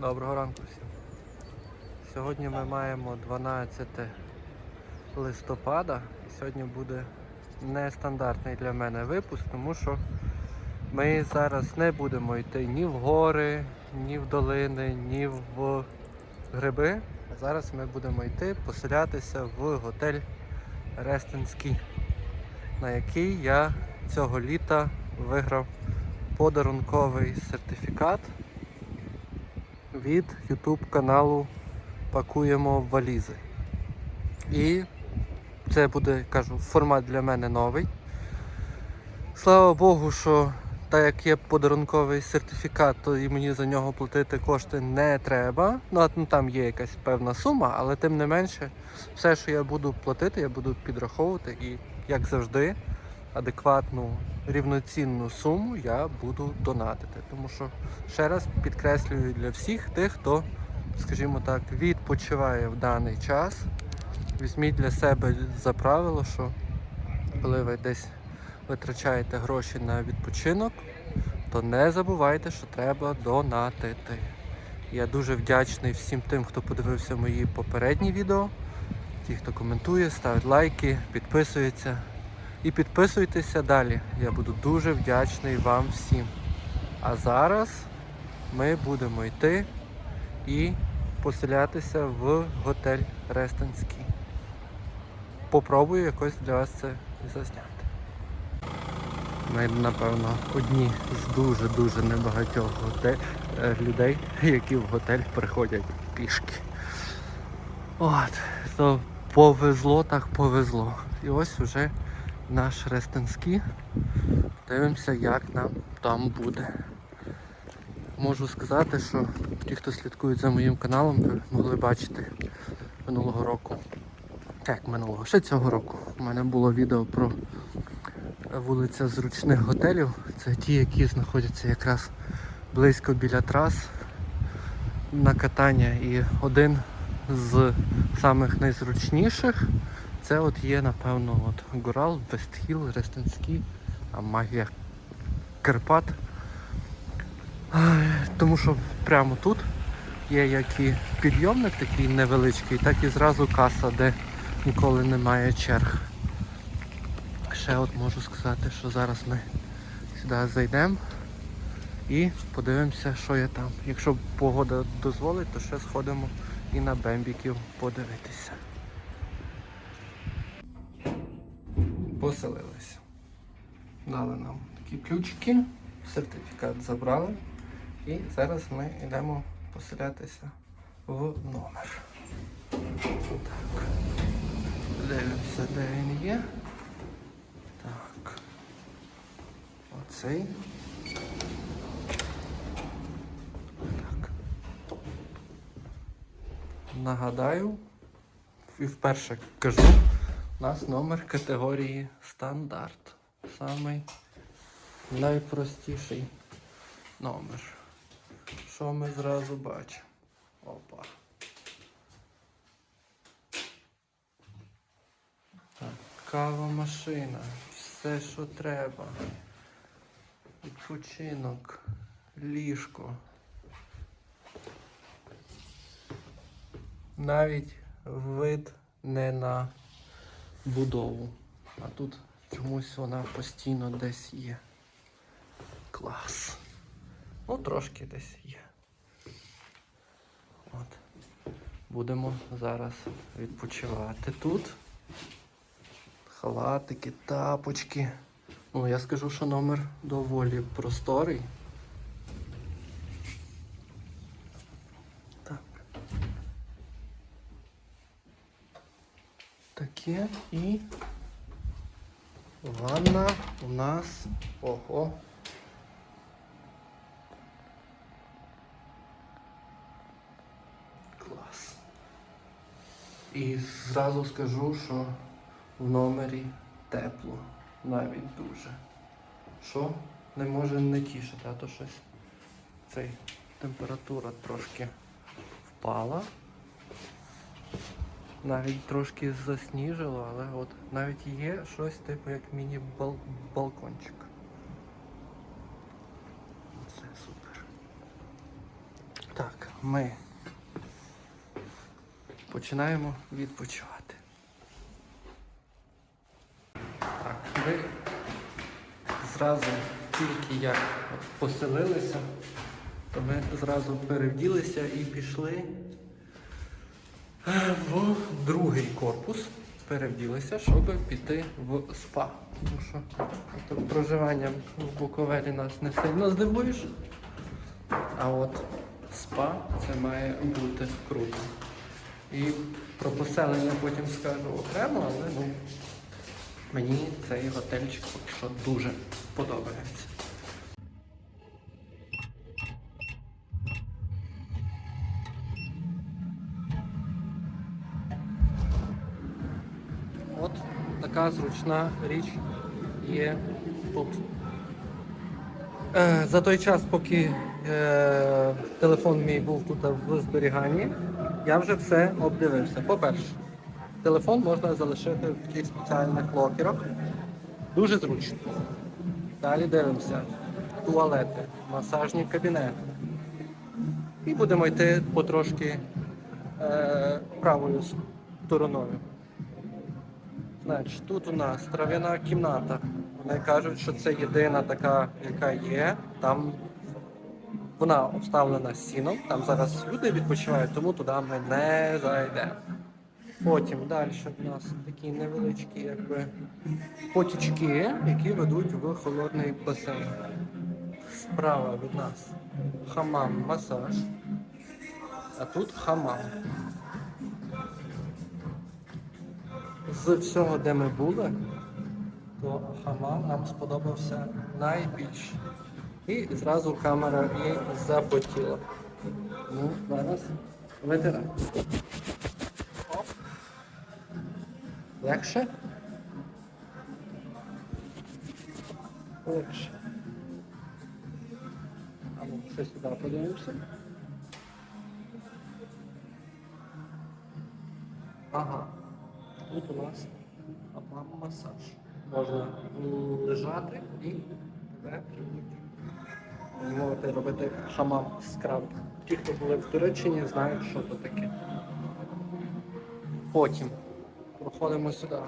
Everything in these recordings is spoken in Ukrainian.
Доброго ранку всім. Сьогодні ми маємо 12 листопада. Сьогодні буде нестандартний для мене випуск, тому що ми зараз не будемо йти ні в гори, ні в долини, ні в гриби. Зараз ми будемо йти поселятися в готель Рестинський, на який я цього літа виграв подарунковий сертифікат від YouTube каналу Пакуємо валізи. І це буде, кажу, формат для мене новий. Слава Богу, що так як є подарунковий сертифікат, то і мені за нього платити кошти не треба. Ну, ну там є якась певна сума, але тим не менше, все, що я буду платити, я буду підраховувати і, як завжди, адекватну рівноцінну суму я буду донатити. Тому що ще раз підкреслюю для всіх тих, хто, скажімо так, відпочиває в даний час. Візьміть для себе за правило, що коли ви десь витрачаєте гроші на відпочинок, то не забувайте, що треба донатити. Я дуже вдячний всім тим, хто подивився мої попередні відео, ті, хто коментує, ставить лайки, підписується. І підписуйтеся далі. Я буду дуже вдячний вам всім. А зараз ми будемо йти і поселятися в готель Рестанський. Попробую якось для вас це засняти. Ми, напевно, одні з дуже-дуже небагатьох готе- е, людей, які в готель приходять пішки. От, то повезло, так повезло. І ось вже наш Рестинський. Дивимося, як нам там буде. Можу сказати, що ті, хто слідкують за моїм каналом, могли бачити минулого року. Як минулого? Ще цього року. У мене було відео про вулиця зручних готелів. Це ті, які знаходяться якраз близько біля трас на катання. І один з самих найзручніших це от є, напевно, от Гурал, Вестхіл, Рестинський, а магія Карпат. Тому що прямо тут є як і підйомник такий невеличкий, так і зразу каса, де ніколи немає черг. Ще от можу сказати, що зараз ми сюди зайдемо і подивимося, що є там. Якщо погода дозволить, то ще сходимо і на бембіків подивитися. Поселилися. Дали нам такі ключики, сертифікат забрали. І зараз ми йдемо поселятися в номер. Так. Дивимося, де він є. Так. Оцей. Так. Нагадаю, і вперше кажу, у нас номер категорії стандарт. Самий найпростіший номер. Що ми зразу бачимо? Опа. Кава машина, все, що треба. Відпочинок, ліжко. Навіть вид не на будову. А тут чомусь вона постійно десь є. Клас. Ну, трошки десь є. От. Будемо зараз відпочивати тут. Халатики, тапочки. Ну, я скажу, що номер доволі просторий. Так. Таке і ванна у нас. Ого. Клас. І зразу скажу, що в номері тепло, навіть дуже. Що не може не тішити, а то щось цей температура трошки впала. Навіть трошки засніжило, але от навіть є щось типу як міні-балкончик. Це супер. Так. ми починаємо відпочивати. Так, ми зразу тільки як поселилися, то ми зразу перевділися і пішли в другий корпус. Перевділися, щоб піти в спа. Тому що от проживанням в Буковелі нас не сильно здивуєш. А от спа це має бути круто. І про поселення потім скажу окремо, але ну, мені цей готельчик поки що дуже подобається. От зручна річ є тут. Е, За той час, поки е, телефон мій був тут в зберіганні, я вже все обдивився. По-перше, телефон можна залишити в таких спеціальних локерах. Дуже зручно. Далі дивимося. Туалети, масажні кабінети. І будемо йти потрошки е, правою стороною. Значить, тут у нас трав'яна кімната. Вони кажуть, що це єдина така, яка є. Там вона обставлена сіном. Там зараз люди відпочивають, тому туди ми не зайдемо. Потім далі у нас такі невеличкі якби, потічки, які ведуть в холодний басейн. Справа від нас хамам масаж, а тут хамам. З всього, де ми були, то хамам нам сподобався найбільше. І зразу камера і запотіла. Ну, зараз витирай. Оп. Легше? Легше. А ну, ще сюди подивимося. Ага. Тут у нас масаж. Можна лежати і тебе можете робити хамам скраб. Ті, хто були в Туреччині, знають, що це таке. Потім проходимо сюди.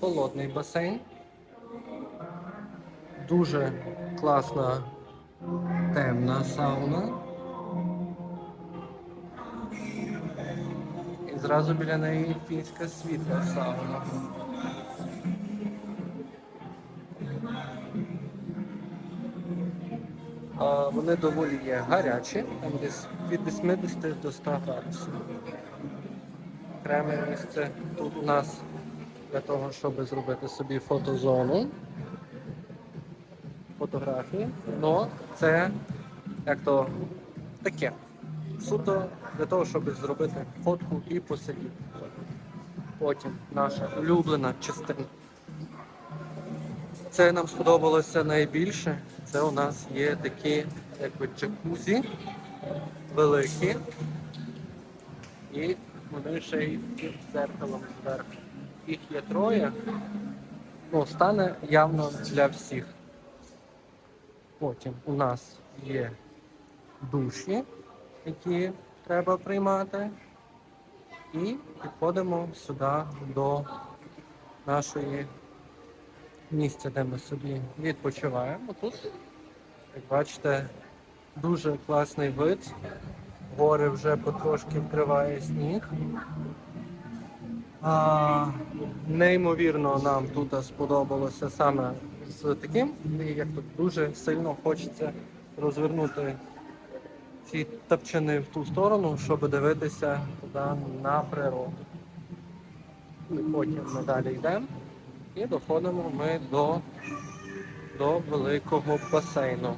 Холодний басейн. Дуже класна темна сауна. Зразу біля неї фінська світла сауна. А вони доволі є гарячі, там десь від 80 до 100 градусів. Окреме місце тут у нас для того, щоб зробити собі фотозону, фотографії. Но це як то таке. Суто для того, щоб зробити фотку і посидіти. Потім наша улюблена частина. Це нам сподобалося найбільше. Це у нас є такі якби джакузі великі. І вони ще й під дзеркалом зверху. Їх є троє. Ну, стане явно для всіх. Потім у нас є душі, які треба приймати. І підходимо сюди до нашої місця, де ми собі відпочиваємо. Тут, як бачите, дуже класний вид. Гори вже потрошки вкриває сніг. А, неймовірно нам тут сподобалося саме з таким, як тут дуже сильно хочеться розвернути ці тапчани в ту сторону, щоб дивитися туди на природу. І потім ми далі йдемо і доходимо ми до, до великого басейну.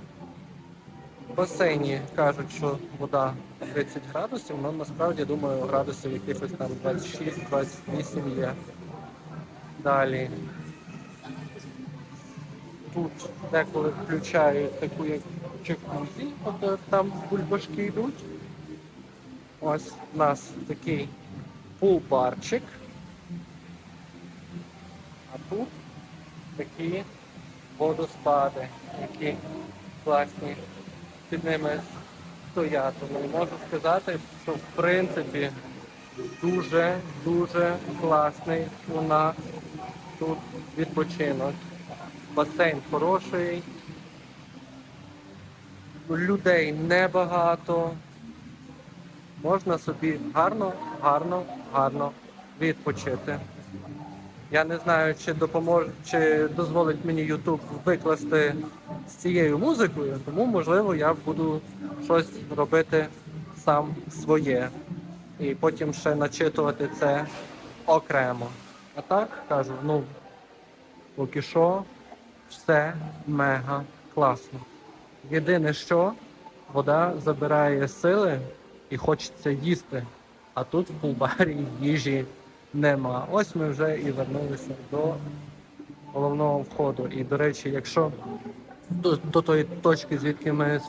В басейні кажуть, що вода 30 градусів, але насправді думаю градусів якихось там 26-28 є. Далі. Тут деколи включають таку як джакузі, от там бульбашки йдуть. Ось у нас такий пул-барчик. А тут такі водоспади, які класні. Під ними я тому можу сказати, що в принципі дуже дуже класний у нас тут відпочинок. Басейн хороший, людей небагато. Можна собі гарно, гарно, гарно відпочити. Я не знаю, чи допоможе, чи дозволить мені YouTube викласти з цією музикою, тому можливо я буду щось робити сам своє. І потім ще начитувати це окремо. А так кажу, ну поки що все мега класно. Єдине що, вода забирає сили і хочеться їсти. А тут в пулбарі їжі нема. Ось ми вже і вернулися до головного входу. І, до речі, якщо до, до тої точки, звідки ми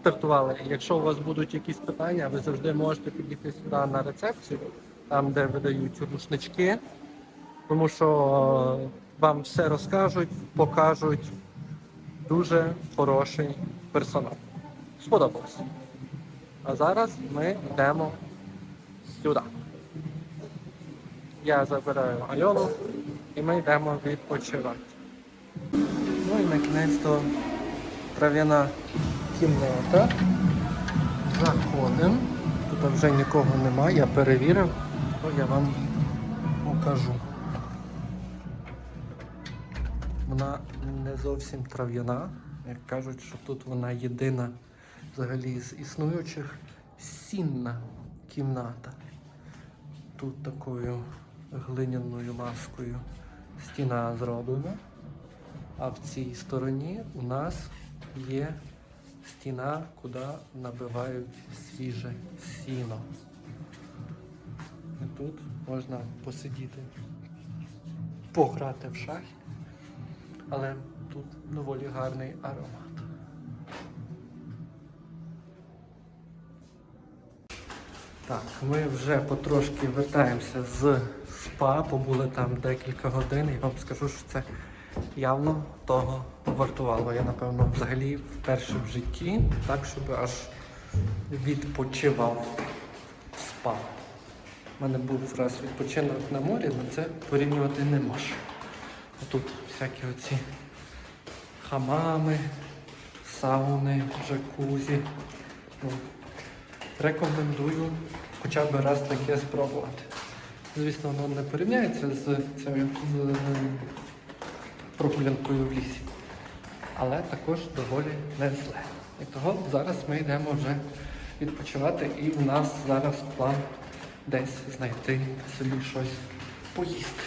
стартували, якщо у вас будуть якісь питання, ви завжди можете підійти сюди на рецепцію, там де видають рушнички, тому що е, вам все розкажуть, покажуть. Дуже хороший персонал. Сподобалось. А зараз ми йдемо сюди. Я забираю Альону і ми йдемо відпочивати. Ну і на кінець то трав'яна кімната. Заходимо. Тут вже нікого немає, я перевірив, то я вам покажу. Вона не зовсім трав'яна. Як кажуть, що тут вона єдина взагалі з існуючих сінна кімната. Тут такою глиняною маскою стіна зроблена. А в цій стороні у нас є стіна, куди набивають свіже сіно. І тут можна посидіти, пограти в шахи, але тут доволі гарний аромат. Так, ми вже потрошки вертаємося з спа, побули там декілька годин і вам скажу, що це явно того вартувало. Я, напевно, взагалі вперше в житті, так, щоб аж відпочивав спа. У мене був раз відпочинок на морі, але це порівнювати не можу. Тут всякі оці хамами, сауни, джакузі. Ну, Рекомендую хоча б раз таке спробувати. Звісно, воно не порівняється з цією з е, прогулянкою в лісі, але також доволі не зле. І того зараз ми йдемо вже відпочивати, і в нас зараз план десь знайти собі щось поїсти.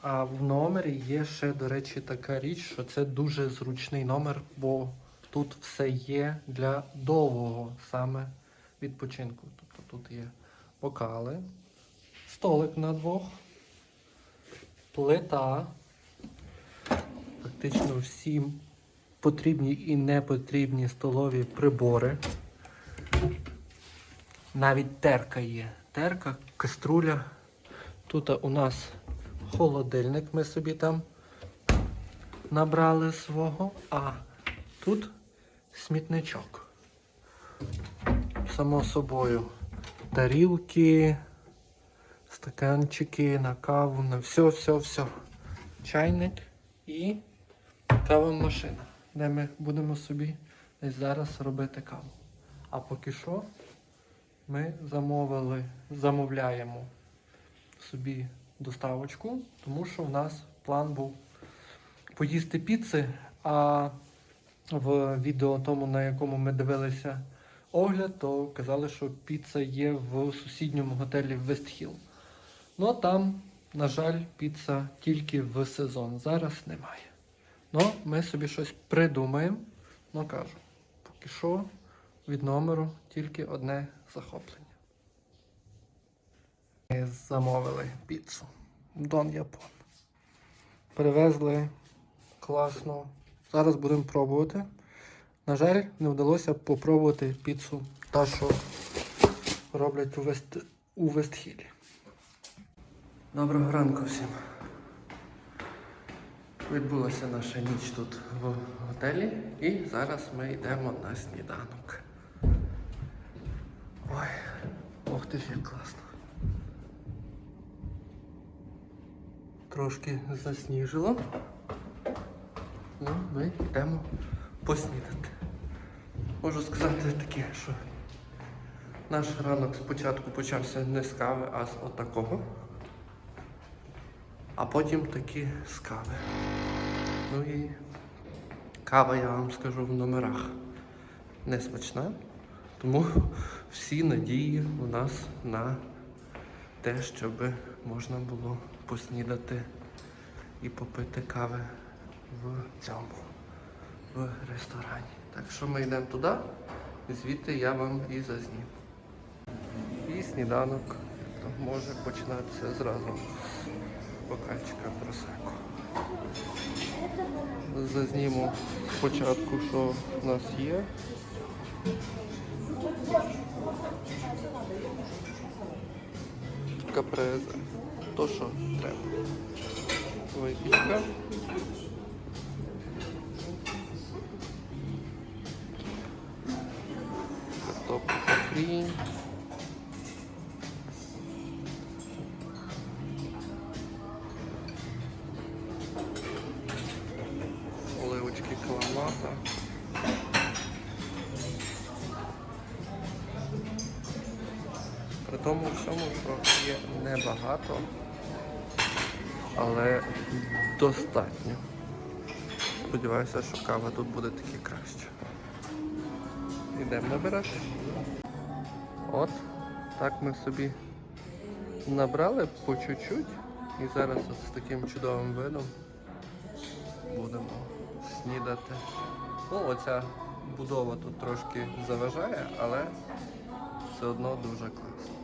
А в номері є ще, до речі, така річ, що це дуже зручний номер, бо тут все є для довгого саме відпочинку. Тобто тут є бокали, столик на двох, плита, фактично всі потрібні і непотрібні столові прибори. Навіть терка є. Терка, каструля. Тут у нас холодильник, ми собі там набрали свого, а тут смітничок. Само собою тарілки, стаканчики на каву, на все, все, все. Чайник і кава машина, де ми будемо собі зараз робити каву. А поки що ми замовили, замовляємо собі доставочку, тому що в нас план був поїсти піци, а в відео тому, на якому ми дивилися огляд, то казали, що піца є в сусідньому готелі Вестхіл. Ну а там, на жаль, піца тільки в сезон. Зараз немає. Ну, ми собі щось придумаємо. Ну кажу, поки що від номеру тільки одне захоплення. Ми замовили піцу. Дон Япон. Привезли класно. Зараз будемо пробувати. На жаль, не вдалося попробувати піцу та, що роблять у, Вест... у Вестхілі. Доброго ранку всім. Відбулася наша ніч тут в готелі, і зараз ми йдемо на сніданок. Ой, ох ти ж як класно. Трошки засніжило. Ну, ми йдемо поснідати. Можу сказати таке, що наш ранок спочатку почався не з кави, а з отакого. А потім таки з кави. Ну і кава, я вам скажу, в номерах не смачна. Тому всі надії у нас на те, щоб можна було поснідати і попити кави в цьому в ресторані. Так що ми йдемо туди, звідти я вам і зазнім. І сніданок може починатися зразу з бокальчика просеку. Зазніму спочатку, що в нас є. Капрезе. То, що треба. Випічка. Картопля фрі. Оливочки каламата. При тому всьому, що є небагато, але достатньо. Сподіваюся, що кава тут буде таки краще. Йдемо набирати. От, так ми собі набрали по чуть-чуть і зараз от з таким чудовим видом будемо снідати. Ну, оця будова тут трошки заважає, але все одно дуже класно.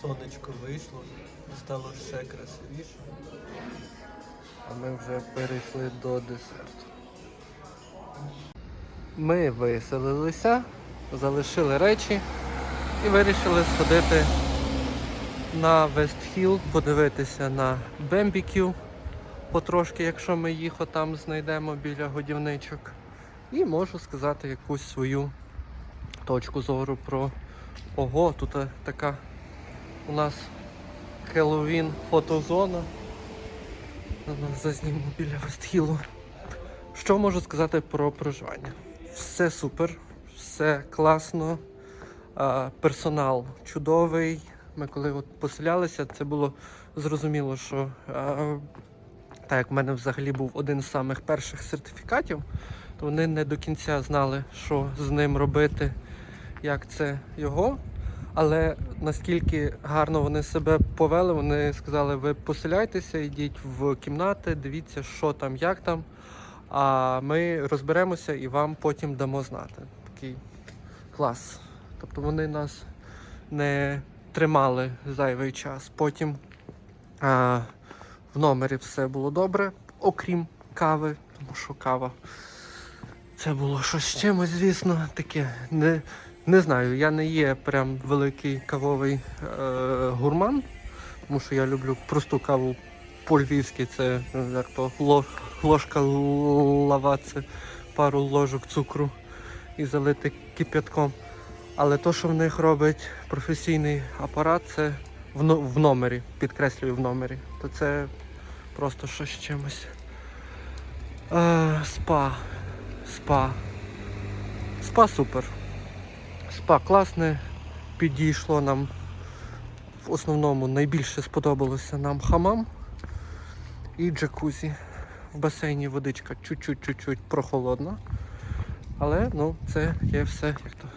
Сонечко вийшло, стало ще красивіше. А ми вже перейшли до десерту. Ми виселилися, залишили речі і вирішили сходити на Вестхіл, подивитися на Бембікю потрошки, якщо ми їх отам знайдемо біля годівничок. І можу сказати якусь свою точку зору про ого, тут е, така у нас Хеллоуін фотозона. Зазніму біля Вестхілу. Що можу сказати про проживання? Все супер, все класно, персонал чудовий. Ми коли от поселялися, це було зрозуміло, що так як в мене взагалі був один з самих перших сертифікатів, то вони не до кінця знали, що з ним робити, як це його. Але наскільки гарно вони себе повели, вони сказали, ви поселяйтеся, йдіть в кімнати, дивіться, що там, як там. А ми розберемося і вам потім дамо знати. Такий клас. Тобто вони нас не тримали зайвий час. Потім а, в номері все було добре, окрім кави, тому що кава це було щось чимось, звісно, таке. Не, не знаю, я не є прям великий кавовий е, гурман, тому що я люблю просту каву по-львівськи, це як то ло- ложка л- пару ложок цукру і залити кип'ятком. Але то, що в них робить професійний апарат, це в, в номері, підкреслюю в номері, то це просто щось чимось. Е, спа. Спа. Спа супер. Спа класне, підійшло нам. В основному найбільше сподобалося нам хамам і джакузі. В басейні водичка чуть-чуть-чуть прохолодна. Але ну, це є все як то,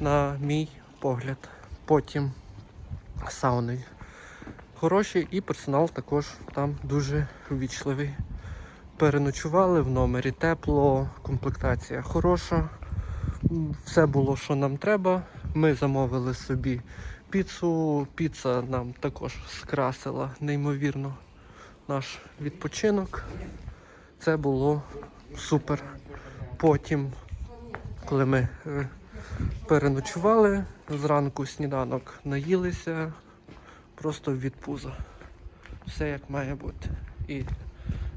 на мій погляд. Потім сауни хороші і персонал також там дуже ввічливий. Переночували в номері тепло, комплектація хороша. Все було, що нам треба. Ми замовили собі піцу. Піца нам також скрасила неймовірно наш відпочинок. Це було супер. Потім, коли ми е, переночували, зранку сніданок наїлися, просто від пуза. Все як має бути. І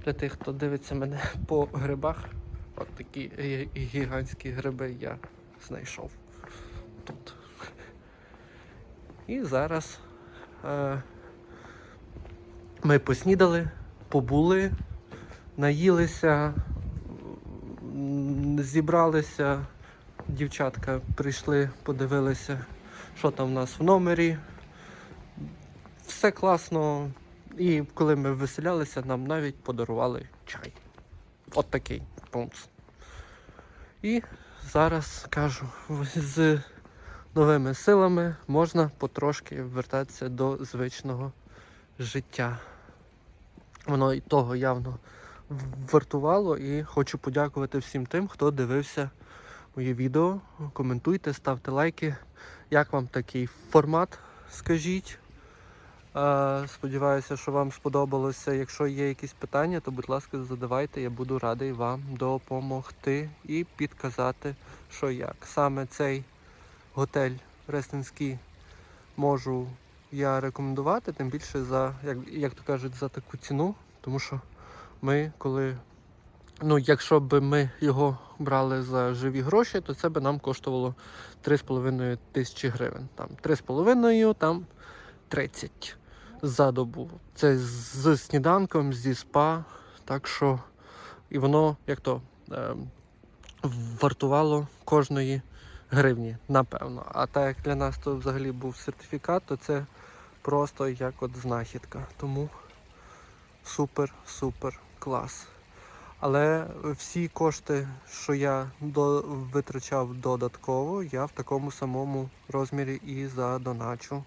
для тих, хто дивиться мене по грибах, от такі гігантські гриби я знайшов тут. І зараз е, ми поснідали, побули, наїлися, зібралися. Дівчатка прийшли, подивилися, що там в нас в номері. Все класно. І коли ми виселялися, нам навіть подарували чай. От такий пункт. І зараз кажу, з новими силами можна потрошки вертатися до звичного життя. Воно і того явно вартувало, і хочу подякувати всім тим, хто дивився моє відео. Коментуйте, ставте лайки. Як вам такий формат? Скажіть. Сподіваюся, що вам сподобалося. Якщо є якісь питання, то будь ласка, задавайте. Я буду радий вам допомогти і підказати, що як. Саме цей готель Рестинський можу я рекомендувати, тим більше за, як, як то кажуть, за таку ціну. Тому що ми, коли, ну, якщо б ми його брали за живі гроші, то це би нам коштувало 3,5 тисячі гривень. Там 3,5, там 30 за добу. Це з сніданком, зі спа. Так що і воно як то е, вартувало кожної гривні, напевно. А так як для нас то взагалі був сертифікат, то це просто як от знахідка. Тому супер, супер клас. Але всі кошти, що я до, витрачав додатково, я в такому самому розмірі і задоначу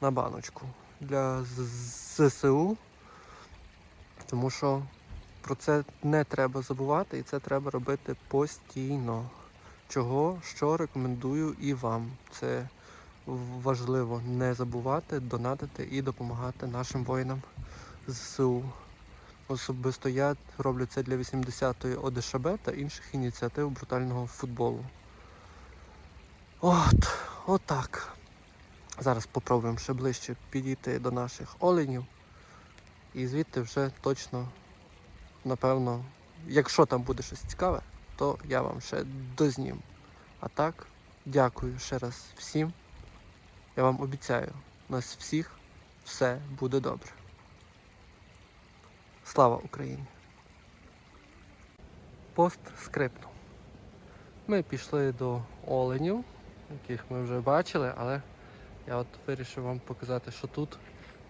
на баночку для ЗСУ. Тому що про це не треба забувати і це треба робити постійно. Чого, що рекомендую і вам. Це важливо не забувати, донатити і допомагати нашим воїнам ЗСУ. Особисто я роблю це для 80-ї ОДШБ та інших ініціатив брутального футболу. От, отак. Зараз попробуємо ще ближче підійти до наших оленів. І звідти вже точно, напевно, якщо там буде щось цікаве, то я вам ще дознім. А так, дякую ще раз всім. Я вам обіцяю, у нас всіх все буде добре. Слава Україні! Постскриптум. Ми пішли до оленів, яких ми вже бачили, але я от вирішив вам показати, що тут,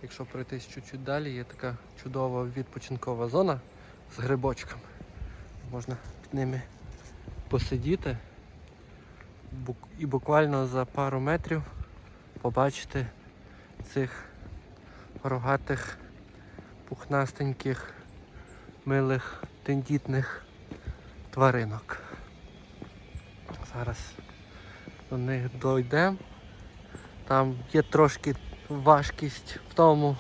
якщо пройтись чуть-чуть далі, є така чудова відпочинкова зона з грибочками. Можна під ними посидіти і буквально за пару метрів побачити цих рогатих, пухнастеньких, милих, тендітних тваринок. Зараз до них дійдемо. Там є трошки важкість в тому,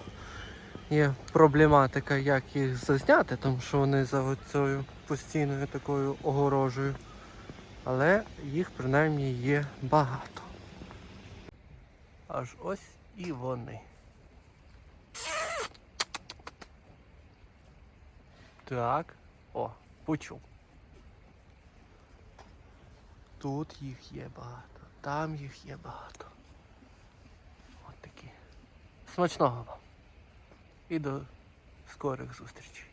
є проблематика, як їх зазняти, тому що вони за цією постійною такою огорожею. Але їх принаймні є багато. Аж ось і вони. Так. О, почув. Тут їх є багато, там їх є багато. Такі. Смачного вам. І до скорих зустрічей.